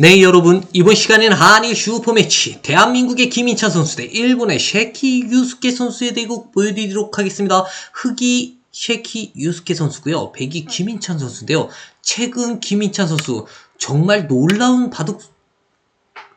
네 여러분 이번 시간에는 한일 슈퍼매치 대한민국의 김인찬 선수 대 일본의 쉐키 유스케 선수의 대국 보여드리도록 하겠습니다. 흑이 쉐키 유스케 선수고요. 백이 김인찬 선수인데요. 최근 김인찬 선수 정말 놀라운 바둑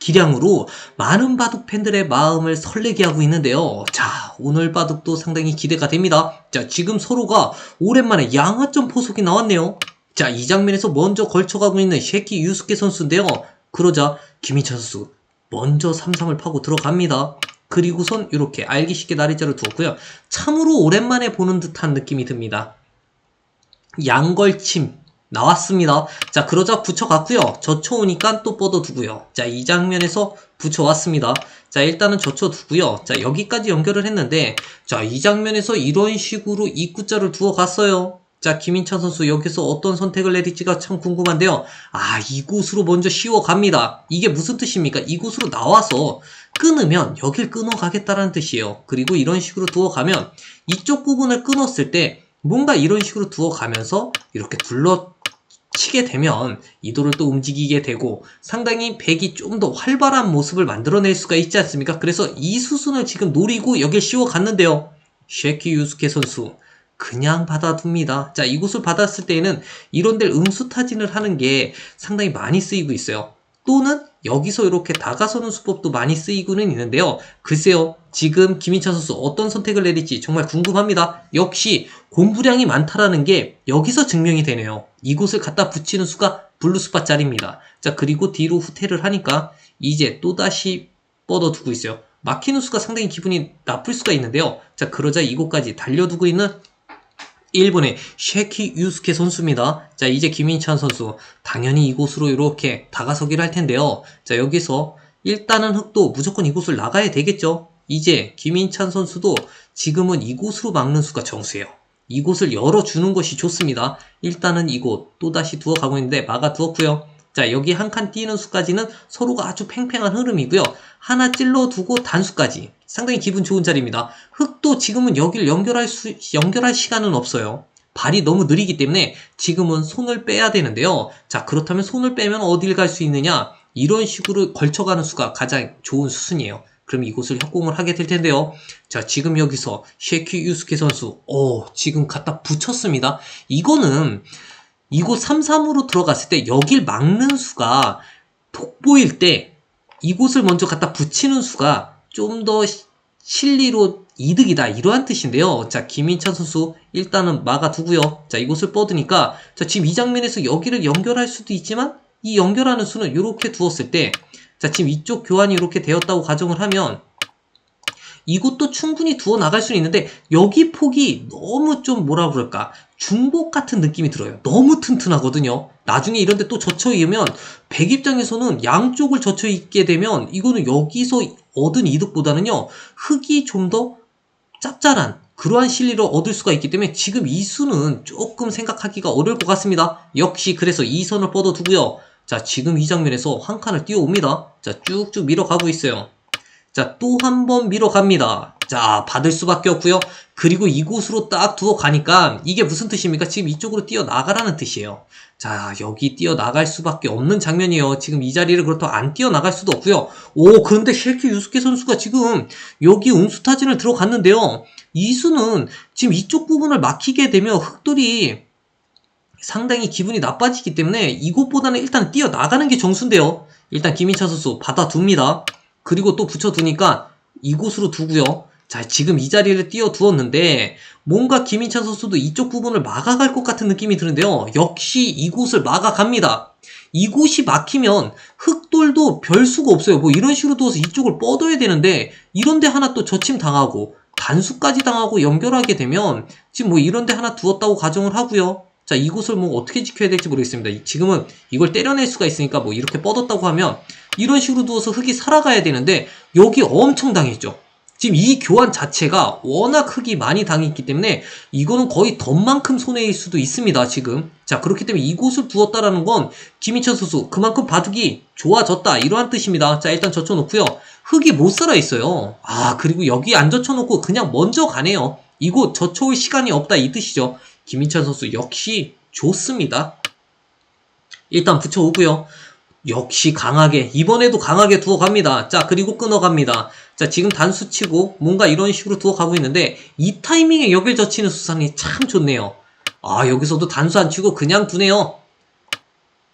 기량으로 많은 바둑 팬들의 마음을 설레게 하고 있는데요. 자, 오늘 바둑도 상당히 기대가 됩니다. 자, 지금 서로가 오랜만에 양화점 포석이 나왔네요. 자, 이 장면에서 먼저 걸쳐가고 있는 쉐키 유스케 선수인데요. 그러자 김희찬 선수 먼저 삼삼을 파고 들어갑니다. 그리고선 이렇게 알기 쉽게 나리자를 두었고요. 참으로 오랜만에 보는 듯한 느낌이 듭니다. 양걸침 나왔습니다. 자, 그러자 붙여갔고요. 젖혀오니까 또 뻗어두고요. 자, 이 장면에서 붙여왔습니다. 자, 일단은 젖혀두고요. 자, 여기까지 연결을 했는데 자, 이 장면에서 이런 식으로 입구자를 두어갔어요. 자, 김인찬 선수 여기서 어떤 선택을 내릴지가 참 궁금한데요. 아, 이곳으로 먼저 씌워갑니다. 이게 무슨 뜻입니까? 이곳으로 나와서 끊으면 여길 끊어가겠다라는 뜻이에요. 그리고 이런 식으로 두어가면 이쪽 부분을 끊었을 때 뭔가 이런 식으로 두어가면서 이렇게 둘러 치게 되면 이도를 또 움직이게 되고 상당히 백이 좀 더 활발한 모습을 만들어낼 수가 있지 않습니까? 그래서 이 수순을 지금 노리고 여길 씌워갔는데요. 쉐키 유스케 선수 그냥 받아둡니다. 자, 이곳을 받았을 때에는 이런 데를 음수 타진을 하는 게 상당히 많이 쓰이고 있어요. 또는 여기서 이렇게 다가서는 수법도 많이 쓰이고는 있는데요. 글쎄요, 지금 김인찬 선수 어떤 선택을 내릴지 정말 궁금합니다. 역시 공부량이 많다라는 게 여기서 증명이 되네요. 이곳을 갖다 붙이는 수가 블루스팟 짜리입니다. 자, 그리고 뒤로 후퇴를 하니까 이제 또다시 뻗어두고 있어요. 막히는 수가 상당히 기분이 나쁠 수가 있는데요. 자, 그러자 이곳까지 달려두고 있는 일본의 쉐키 유스케 선수입니다. 자, 이제 김인찬 선수. 당연히 이곳으로 이렇게 다가서기를 할 텐데요. 자, 여기서 일단은 흑도 무조건 이곳을 나가야 되겠죠. 이제 김인찬 선수도 지금은 이곳으로 막는 수가 정수예요. 이곳을 열어주는 것이 좋습니다. 일단은 이곳 또다시 두어가고 있는데 막아두었고요. 자, 여기 한칸 띄는 수까지는 서로가 아주 팽팽한 흐름이고요. 하나 찔러 두고 단수까지. 상당히 기분 좋은 자리입니다. 흑도 지금은 여기를 연결할 수, 연결할 시간은 없어요. 발이 너무 느리기 때문에 지금은 손을 빼야 되는데요. 자, 그렇다면 손을 빼면 어딜 갈 수 있느냐? 이런 식으로 걸쳐가는 수가 가장 좋은 수순이에요. 그럼 이곳을 협공을 하게 될 텐데요. 자, 지금 여기서 쉐키 유스케 선수, 오, 지금 갖다 붙였습니다. 이거는 이곳 3-3으로 들어갔을 때 여길 막는 수가 돋보일 때 이곳을 먼저 갖다 붙이는 수가 좀 더 실리로 이득이다 이러한 뜻인데요. 자 김인찬 선수 일단은 막아두고요. 자 이곳을 뻗으니까 자 지금 이 장면에서 여기를 연결할 수도 있지만 이 연결하는 수는 이렇게 두었을 때 자 지금 이쪽 교환이 이렇게 되었다고 가정을 하면 이곳도 충분히 두어 나갈 수는 있는데 여기 폭이 너무 좀 뭐라 그럴까 중복 같은 느낌이 들어요. 너무 튼튼하거든요. 나중에 이런데 또 젖혀 있으면 백 입장에서는 양쪽을 젖혀 있게 되면 이거는 여기서 얻은 이득보다는요 흙이 좀 더 짭짤한 그러한 실리를 얻을 수가 있기 때문에 지금 이 수는 조금 생각하기가 어려울 것 같습니다. 역시 그래서 이 선을 뻗어두고요. 자 지금 이 장면에서 한 칸을 띄워옵니다. 자 쭉쭉 밀어가고 있어요. 자, 또 한 번 밀어갑니다. 자, 받을 수밖에 없고요. 그리고 이곳으로 딱 두어 가니까 이게 무슨 뜻입니까? 지금 이쪽으로 뛰어나가라는 뜻이에요. 자, 여기 뛰어나갈 수밖에 없는 장면이에요. 지금 이 자리를 그렇다고 안 뛰어나갈 수도 없고요. 오, 그런데 쉐키 유스케 선수가 지금 여기 운수타진을 들어갔는데요. 이수는 지금 이쪽 부분을 막히게 되면 흑돌이 상당히 기분이 나빠지기 때문에 이곳보다는 일단 뛰어나가는 게 정수인데요. 일단 김인찬 선수 받아둡니다. 그리고 또 붙여두니까 이곳으로 두고요. 자, 지금 이 자리를 띄워두었는데 뭔가 김인찬 선수도 이쪽 부분을 막아갈 것 같은 느낌이 드는데요. 역시 이곳을 막아갑니다. 이곳이 막히면 흑돌도 별 수가 없어요. 뭐 이런 식으로 두어서 이쪽을 뻗어야 되는데 이런데 하나 또 저침 당하고 단수까지 당하고 연결하게 되면 지금 뭐 이런데 하나 두었다고 가정을 하고요. 자, 이곳을 뭐 어떻게 지켜야 될지 모르겠습니다. 지금은 이걸 때려낼 수가 있으니까 뭐 이렇게 뻗었다고 하면 이런 식으로 두어서 흙이 살아가야 되는데 여기 엄청 당했죠. 지금 이 교환 자체가 워낙 흙이 많이 당했기 때문에 이거는 거의 덤만큼 손해일 수도 있습니다. 지금 자 그렇기 때문에 이곳을 두었다라는 건 김희천 선수 그만큼 바둑이 좋아졌다 이러한 뜻입니다. 자 일단 젖혀놓고요. 흙이 못 살아 있어요. 아 그리고 여기 안 젖혀놓고 그냥 먼저 가네요. 이곳 젖혀올 시간이 없다 이 뜻이죠. 김인찬 선수 역시 좋습니다. 일단 붙여오고요. 역시 강하게 이번에도 강하게 두어 갑니다. 자 그리고 끊어 갑니다. 자 지금 단수 치고 뭔가 이런 식으로 두어 가고 있는데 이 타이밍에 여길 젖히는 수상이 참 좋네요. 아 여기서도 단수 안 치고 그냥 두네요.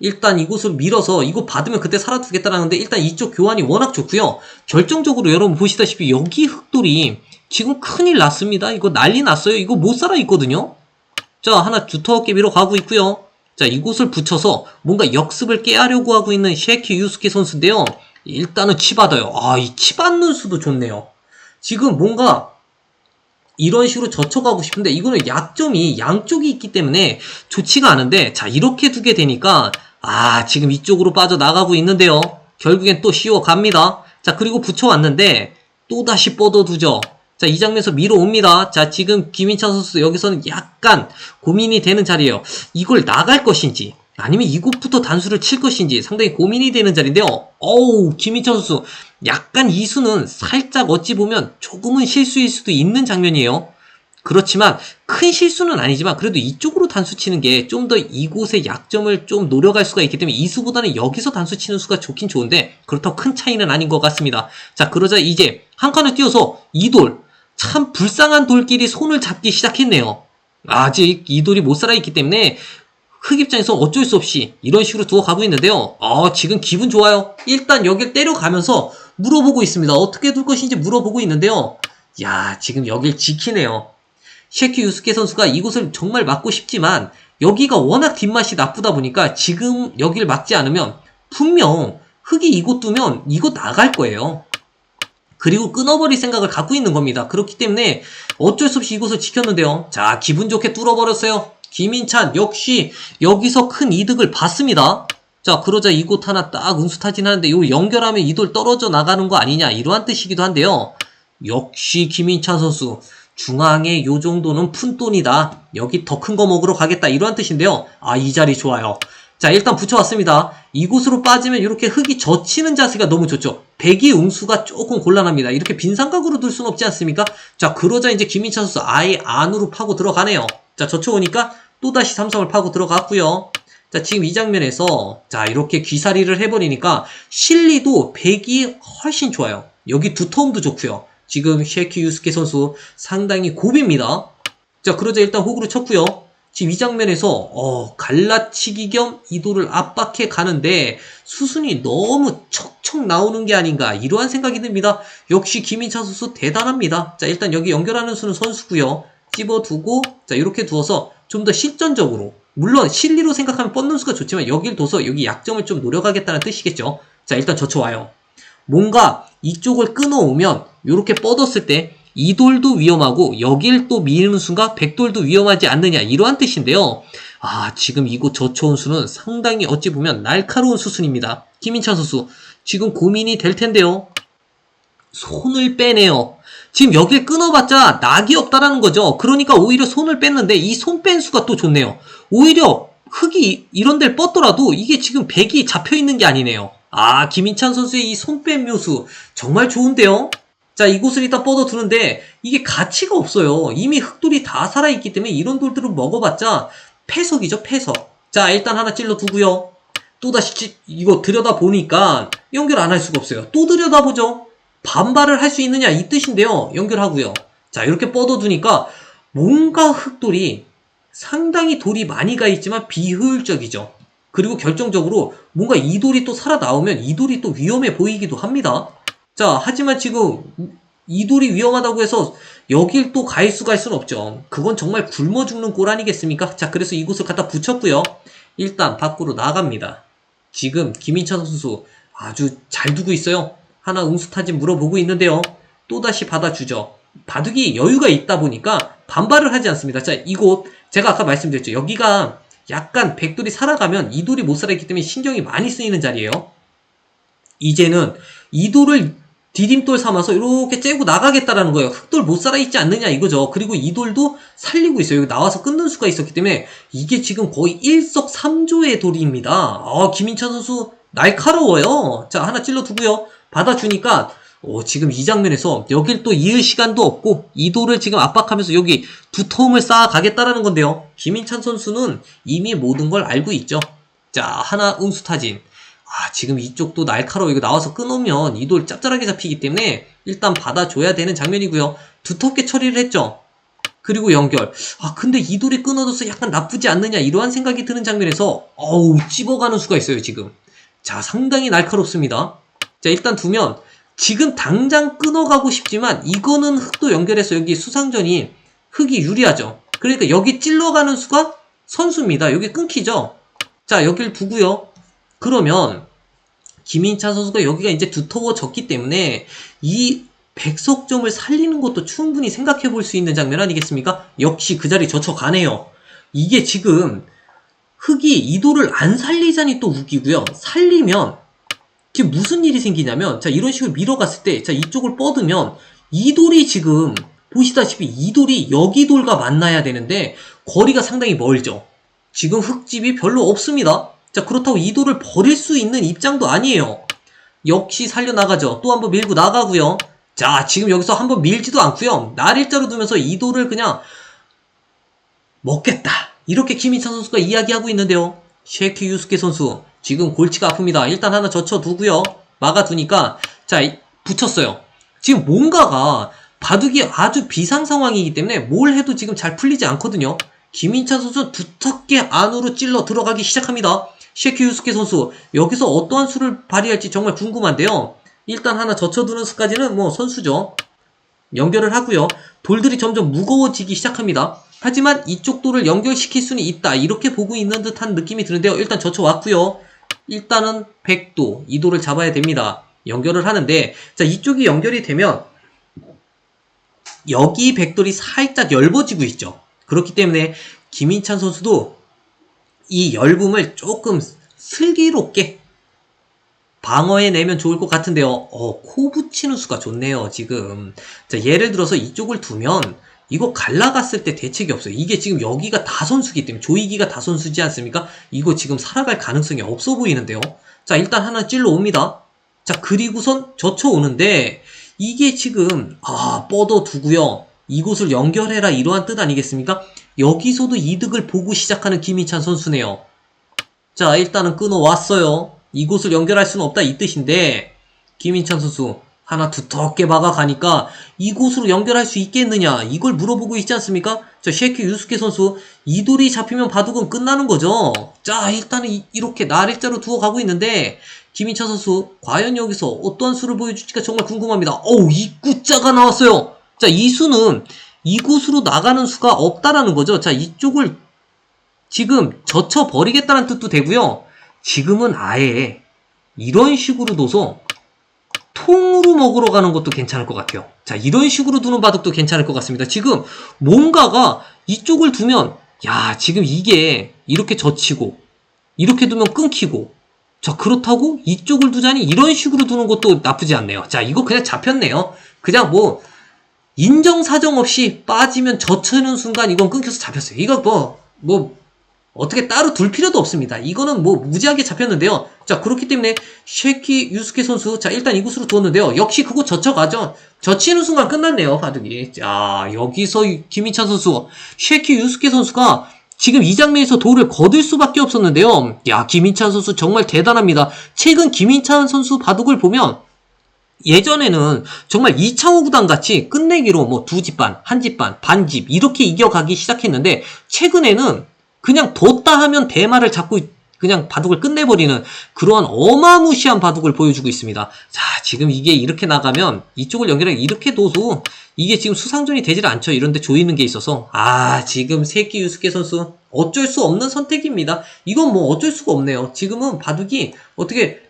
일단 이곳을 밀어서 이거 받으면 그때 살아두겠다라는데 일단 이쪽 교환이 워낙 좋고요. 결정적으로 여러분 보시다시피 여기 흑돌이 지금 큰일 났습니다. 이거 난리 났어요. 이거 못 살아 있거든요. 자 하나 두터웠게 밀어 가고 있고요. 자 이곳을 붙여서 뭔가 역습을 깨하려고 하고 있는 셰키 유스케 선수인데요. 일단은 치 받아요. 아 이 치 받는 수도 좋네요. 지금 뭔가 이런 식으로 젖혀가고 싶은데 이거는 약점이 양쪽이 있기 때문에 좋지가 않은데 자 이렇게 두게 되니까 아 지금 이쪽으로 빠져나가고 있는데요 결국엔 또 씌워갑니다 자 그리고 붙여왔는데 또다시 뻗어두죠 자 이 장면에서 밀어옵니다 자 지금 김인찬 선수 여기서는 약간 고민이 되는 자리예요 이걸 나갈 것인지 아니면 이곳부터 단수를 칠 것인지 상당히 고민이 되는 자리인데요 어우 김인찬 선수 약간 이 수는 살짝 어찌 보면 조금은 실수일 수도 있는 장면이에요. 그렇지만 큰 실수는 아니지만 그래도 이쪽으로 단수 치는 게 좀 더 이곳의 약점을 좀 노려갈 수가 있기 때문에 이 수보다는 여기서 단수 치는 수가 좋긴 좋은데 그렇다고 큰 차이는 아닌 것 같습니다. 자 그러자 이제 한 칸을 띄워서 이돌 참 불쌍한 돌끼리 손을 잡기 시작했네요. 아직 이 돌이 못 살아있기 때문에 흑 입장에서 어쩔 수 없이 이런 식으로 두어 가고 있는데요. 아, 지금 기분 좋아요. 일단 여길 때려가면서 물어보고 있습니다. 어떻게 둘 것인지 물어보고 있는데요. 야, 지금 여길 지키네요. 셰키 유스케 선수가 이곳을 정말 막고 싶지만 여기가 워낙 뒷맛이 나쁘다 보니까 지금 여길 막지 않으면 분명 흑이 이곳 두면 이곳 나갈 거예요. 그리고 끊어버릴 생각을 갖고 있는 겁니다. 그렇기 때문에 어쩔 수 없이 이곳을 지켰는데요. 자, 기분 좋게 뚫어버렸어요. 김인찬 역시 여기서 큰 이득을 봤습니다. 자, 그러자 이곳 하나 딱 응수타진 하는데 요 연결하면 이 돌 떨어져 나가는 거 아니냐 이러한 뜻이기도 한데요. 역시 김인찬 선수 중앙에 요 정도는 푼돈이다. 여기 더 큰 거 먹으러 가겠다 이러한 뜻인데요. 아, 이 자리 좋아요. 자, 일단 붙여왔습니다. 이곳으로 빠지면 이렇게 흙이 젖히는 자세가 너무 좋죠. 배기 응수가 조금 곤란합니다. 이렇게 빈 삼각으로 둘 수는 없지 않습니까? 자, 그러자 이제 김인찬 선수 아예 안으로 파고 들어가네요. 자, 젖혀오니까 또다시 삼성을 파고 들어갔고요. 자, 지금 이 장면에서 자, 이렇게 귀사리를 해버리니까 실리도 백이 훨씬 좋아요. 여기 두터움도 좋고요. 지금 셰키 유스케 선수 상당히 고비입니다. 자, 그러자 일단 호구를 쳤고요. 지금 이 장면에서 어, 갈라치기 겸 이도를 압박해 가는데 수순이 너무 척척 나오는 게 아닌가 이러한 생각이 듭니다. 역시 김인찬 선수 대단합니다. 자, 일단 여기 연결하는 수는 선수고요. 찝어두고 자, 이렇게 두어서 좀 더 실전적으로 물론 실리로 생각하면 뻗는 수가 좋지만 여길 둬서 여기 약점을 좀 노려가겠다는 뜻이겠죠. 자, 일단 젖혀와요. 뭔가 이쪽을 끊어오면 이렇게 뻗었을 때 이 돌도 위험하고 여길 또 미는 순간 백돌도 위험하지 않느냐 이러한 뜻인데요. 아 지금 이곳 저초원 수는 상당히 어찌 보면 날카로운 수순입니다. 김인찬 선수 지금 고민이 될 텐데요. 손을 빼네요. 지금 여길 끊어봤자 낙이 없다라는 거죠. 그러니까 오히려 손을 뺐는데 이 손 뺀 수가 또 좋네요. 오히려 흙이 이런 데를 뻗더라도 이게 지금 백이 잡혀 있는 게 아니네요. 아, 김인찬 선수의 이 손 뺀 묘수 정말 좋은데요? 자, 이곳을 일단 뻗어 두는데 이게 가치가 없어요. 이미 흙돌이 다 살아있기 때문에 이런 돌들을 먹어봤자 폐석이죠, 폐석. 자, 일단 하나 찔러 두고요. 또다시 찌- 이거 들여다보니까 연결 안 할 수가 없어요. 또 들여다보죠. 반발을 할 수 있느냐 이 뜻인데요. 연결하고요. 자, 이렇게 뻗어두니까 뭔가 흙돌이 상당히 돌이 많이 가 있지만 비효율적이죠. 그리고 결정적으로 뭔가 이 돌이 또 살아나오면 이 돌이 또 위험해 보이기도 합니다. 자, 하지만 지금 이 돌이 위험하다고 해서 여길 또갈 수가 갈 수는 없죠. 그건 정말 굶어 죽는 꼴 아니겠습니까? 자, 그래서 이곳을 갖다 붙였고요. 일단 밖으로 나갑니다. 지금 김인찬 선수 아주 잘 두고 있어요. 하나 응수타진 물어보고 있는데요. 또다시 받아주죠. 바둑이 여유가 있다 보니까 반발을 하지 않습니다. 자, 이곳 제가 아까 말씀드렸죠. 여기가 약간 백돌이 살아가면 이돌이 못 살아있기 때문에 신경이 많이 쓰이는 자리예요. 이제는 이돌을 디딤돌 삼아서 이렇게 째고 나가겠다라는 거예요. 흑돌 못 살아있지 않느냐 이거죠. 그리고 이 돌도 살리고 있어요. 여기 나와서 끊는 수가 있었기 때문에 이게 지금 거의 일석삼조의 돌입니다. 아, 김인찬 선수 날카로워요. 자, 하나 찔러두고요. 받아주니까 어, 지금 이 장면에서 여길 또 이을 시간도 없고 이도를 지금 압박하면서 여기 두터움을 쌓아가겠다라는 건데요. 김인찬 선수는 이미 모든 걸 알고 있죠. 자, 하나 응수 타진. 아, 지금 이쪽도 날카로워. 이거 나와서 끊으면 이 돌 짭짤하게 잡히기 때문에 일단 받아줘야 되는 장면이고요. 두텁게 처리를 했죠. 그리고 연결. 아, 근데 이 돌이 끊어져서 약간 나쁘지 않느냐, 이러한 생각이 드는 장면에서, 어우, 찝어가는 수가 있어요, 지금. 자, 상당히 날카롭습니다. 자, 일단 두면, 지금 당장 끊어가고 싶지만, 이거는 흙도 연결해서 여기 수상전이 흙이 유리하죠. 그러니까 여기 찔러가는 수가 선수입니다. 여기 끊기죠. 자, 여길 두고요. 그러면, 김인찬 선수가 여기가 이제 두터워졌기 때문에, 이 백석점을 살리는 것도 충분히 생각해 볼 수 있는 장면 아니겠습니까? 역시 그 자리 젖혀 가네요. 이게 지금 흑이 이도를 안 살리자니 또 웃기고요. 살리면 지금 무슨 일이 생기냐면 자 이런 식으로 밀어갔을 때 자 이쪽을 뻗으면 이 돌이 지금 보시다시피 이 돌이 여기 돌과 만나야 되는데 거리가 상당히 멀죠. 지금 흙집이 별로 없습니다. 자 그렇다고 이 돌을 버릴 수 있는 입장도 아니에요. 역시 살려나가죠. 또 한번 밀고 나가고요. 자, 지금 여기서 한번 밀지도 않고요. 날 일자로 두면서 이도를 그냥 먹겠다. 이렇게 김희찬 선수가 이야기하고 있는데요. 쉐키 유스케 선수 지금 골치가 아픕니다. 일단 하나 젖혀두고요. 막아두니까 자 이- 붙였어요. 지금 뭔가가 바둑이 아주 비상 상황이기 때문에 뭘 해도 지금 잘 풀리지 않거든요. 김인찬 선수 두텁게 안으로 찔러 들어가기 시작합니다. 쉐키 유스케 선수 여기서 어떠한 수를 발휘할지 정말 궁금한데요. 일단 하나 젖혀두는 수까지는 뭐 선수죠. 연결을 하고요. 돌들이 점점 무거워지기 시작합니다. 하지만 이쪽 돌을 연결시킬 수는 있다. 이렇게 보고 있는 듯한 느낌이 드는데요. 일단 젖혀왔고요. 일단은 백도 이 돌을 잡아야 됩니다. 연결을 하는데 자 이쪽이 연결이 되면 여기 백돌이 살짝 엷어지고 있죠. 그렇기 때문에 김인찬 선수도 이 엷음을 조금 슬기롭게 방어해내면 좋을 것 같은데요. 어, 코 붙이는 수가 좋네요, 지금. 자, 예를 들어서 이쪽을 두면, 이거 갈라갔을 때 대책이 없어요. 이게 지금 여기가 다 선수기 때문에, 조이기가 다 선수지 않습니까? 이거 지금 살아갈 가능성이 없어 보이는데요. 자, 일단 하나 찔러 옵니다. 자, 그리고선 젖혀 오는데, 이게 지금, 아, 뻗어 두고요. 이곳을 연결해라, 이러한 뜻 아니겠습니까? 여기서도 이득을 보고 시작하는 김희찬 선수네요. 자, 일단은 끊어왔어요. 이곳을 연결할 수는 없다 이 뜻인데 김인찬 선수 하나 두텁게 막아가니까 이곳으로 연결할 수 있겠느냐 이걸 물어보고 있지 않습니까? 자 쉐키 유스케 선수 이 돌이 잡히면 바둑은 끝나는 거죠. 자 일단은 이, 이렇게 날일자로 두어가고 있는데 김인찬 선수 과연 여기서 어떠한 수를 보여줄지가 정말 궁금합니다. 어우 이구자가 나왔어요. 자 이 수는 이곳으로 나가는 수가 없다라는 거죠. 자 이쪽을 지금 젖혀 버리겠다는 뜻도 되고요. 지금은 아예 이런 식으로 둬서 통으로 먹으러 가는 것도 괜찮을 것 같아요. 자, 이런 식으로 두는 바둑도 괜찮을 것 같습니다. 지금 뭔가가 이쪽을 두면, 야, 지금 이게 이렇게 젖히고, 이렇게 두면 끊기고, 자, 그렇다고 이쪽을 두자니 이런 식으로 두는 것도 나쁘지 않네요. 자, 이거 그냥 잡혔네요. 그냥 뭐, 인정사정 없이 빠지면 젖히는 순간 이건 끊겨서 잡혔어요. 이거 뭐, 뭐, 어떻게 따로 둘 필요도 없습니다. 이거는 뭐 무지하게 잡혔는데요. 자, 그렇기 때문에 쉐키 유스케 선수, 자, 일단 이곳으로 두었는데요. 역시 그거 젖혀가죠. 젖히는 순간 끝났네요, 바둑이. 자, 여기서 김희찬 선수, 쉐키 유스케 선수가 지금 이 장면에서 돌을 거둘 수밖에 없었는데요. 야, 김희찬 선수 정말 대단합니다. 최근 김희찬 선수 바둑을 보면 예전에는 정말 이창호 구단 같이 끝내기로 뭐 두 집 반, 한 집 반, 반집 이렇게 이겨가기 시작했는데 최근에는 그냥 뒀다 하면 대마를 잡고 그냥 바둑을 끝내버리는 그러한 어마무시한 바둑을 보여주고 있습니다. 자, 지금 이게 이렇게 나가면 이쪽을 연결해 이렇게 둬도 이게 지금 수상전이 되질 않죠. 이런데 조이는 게 있어서 아, 지금 세키 유스케 선수 어쩔 수 없는 선택입니다. 이건 뭐 어쩔 수가 없네요. 지금은 바둑이 어떻게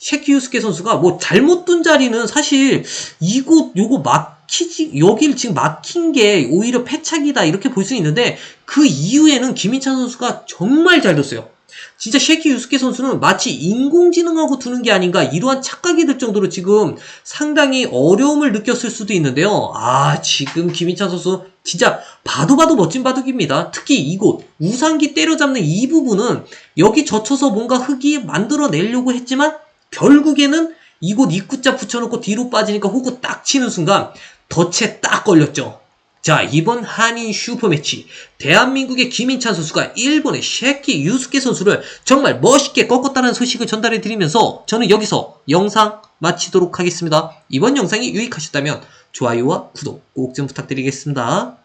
쉐키 유스케 선수가 뭐 잘못 둔 자리는 사실 이곳 요거 막히지 여기를 지금 막힌 게 오히려 패착이다 이렇게 볼 수 있는데 그 이후에는 김인찬 선수가 정말 잘 뒀어요. 진짜 쉐키 유스케 선수는 마치 인공지능하고 두는 게 아닌가 이러한 착각이 들 정도로 지금 상당히 어려움을 느꼈을 수도 있는데요. 아 지금 김인찬 선수 진짜 봐도 봐도 멋진 바둑입니다. 특히 이곳 우상기 때려잡는 이 부분은 여기 젖혀서 뭔가 흙이 만들어내려고 했지만 결국에는 이곳 입구자 붙여놓고 뒤로 빠지니까 호구 딱 치는 순간 덫에 딱 걸렸죠. 자, 이번 한인 슈퍼매치. 대한민국의 김인찬 선수가 일본의 쉐키 유스케 선수를 정말 멋있게 꺾었다는 소식을 전달해 드리면서 저는 여기서 영상 마치도록 하겠습니다. 이번 영상이 유익하셨다면 좋아요와 구독 꼭 좀 부탁드리겠습니다.